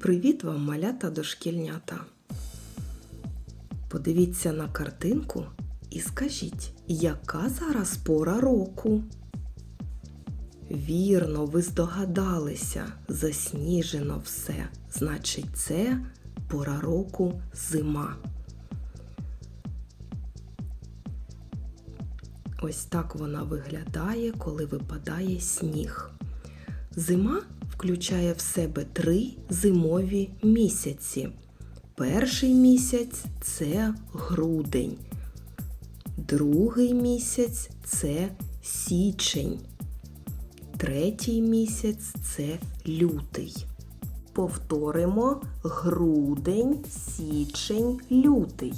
Привіт вам, малята дошкільнята! Подивіться на картинку і скажіть, яка зараз пора року? Вірно, ви здогадалися, засніжено все. Значить, це пора року зима. Ось так вона виглядає, коли випадає сніг. Зима включає в себе три зимові місяці. Перший місяць це грудень, другий місяць це січень, третій місяць це лютий. Повторимо грудень, січень, лютий.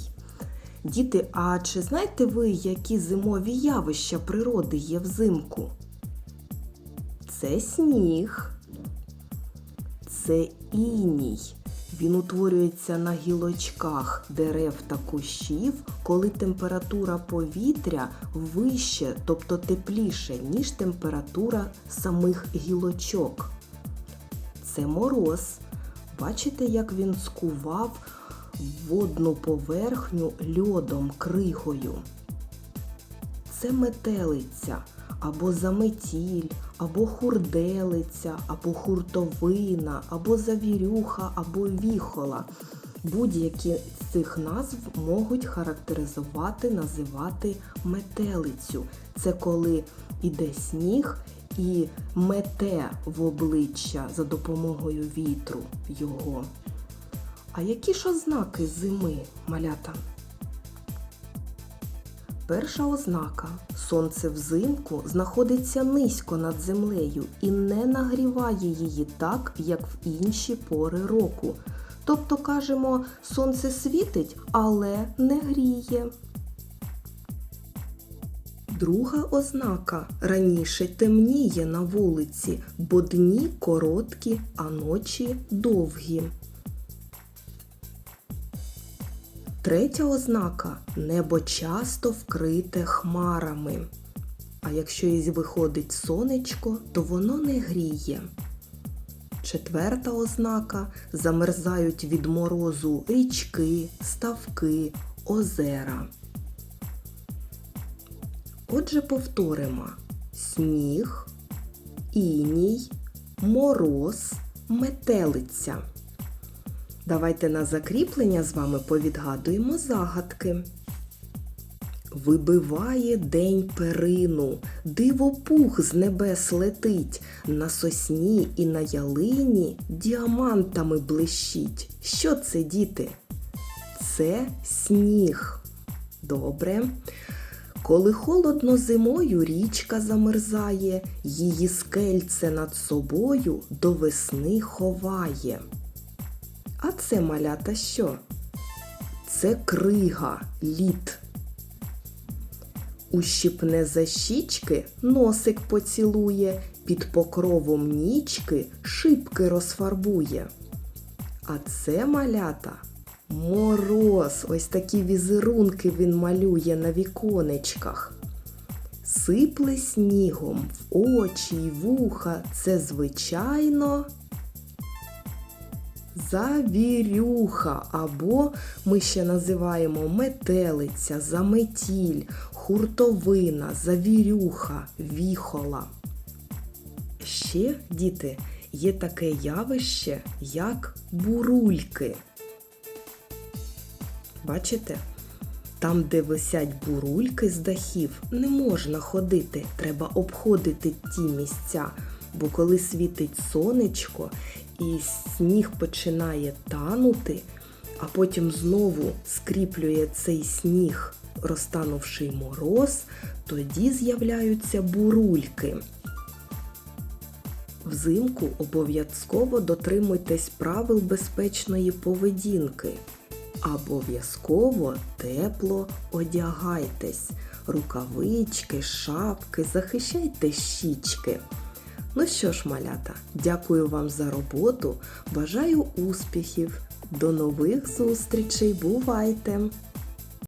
Діти, а чи знаєте ви, які зимові явища природи є взимку? Це сніг, це іній. Він утворюється на гілочках дерев та кущів, коли температура повітря вище, тобто тепліше, ніж температура самих гілочок. Це мороз. Бачите, як він скував водну поверхню льодом, кригою. Це метелиця або заметіль, або хурделиця, або хуртовина, або завірюха, або віхола. Будь-які з цих назв можуть характеризувати, називати метелицю. Це коли іде сніг і мете в обличчя за допомогою вітру його. А які ж ознаки зими, малята? Перша ознака сонце взимку знаходиться низько над землею і не нагріває її так, як в інші пори року. Тобто, кажемо, сонце світить, але не гріє. Друга ознака раніше темніє на вулиці, бо дні короткі, а ночі довгі. Третя ознака небо часто вкрите хмарами. А якщо із виходить сонечко, то воно не гріє. Четверта ознака замерзають від морозу річки, ставки, озера. Отже, повторимо сніг, іній, мороз, метелиця. Давайте на закріплення з вами повідгадуємо загадки. Вибиває день перину, дивопух з небес летить, на сосні і на ялині діамантами блищить. Що це, діти? Це сніг. Добре. Коли холодно зимою річка замерзає, її скельце над собою до весни ховає. А це малята що? Це крига, лід. Ущипне за щічки, носик поцілує, під покровом нічки шибки розфарбує. А це малята мороз. Ось такі візерунки він малює на віконечках. Сипле снігом в очі й вуха. Це звичайно завірюха, або ми ще називаємо метелиця, заметіль, хуртовина, завірюха, віхола. Ще, діти, є таке явище, як бурульки. Бачите? Там, де висять бурульки з дахів, не можна ходити, треба обходити ті місця. Бо коли світить сонечко і сніг починає танути, а потім знову скріплює цей сніг, розтанувший мороз, тоді з'являються бурульки. Взимку обов'язково дотримуйтесь правил безпечної поведінки. Обов'язково тепло одягайтесь, рукавички, шапки, захищайте щічки. Ну що ж, малята, дякую вам за роботу. Бажаю успіхів. До нових зустрічей. Бувайте!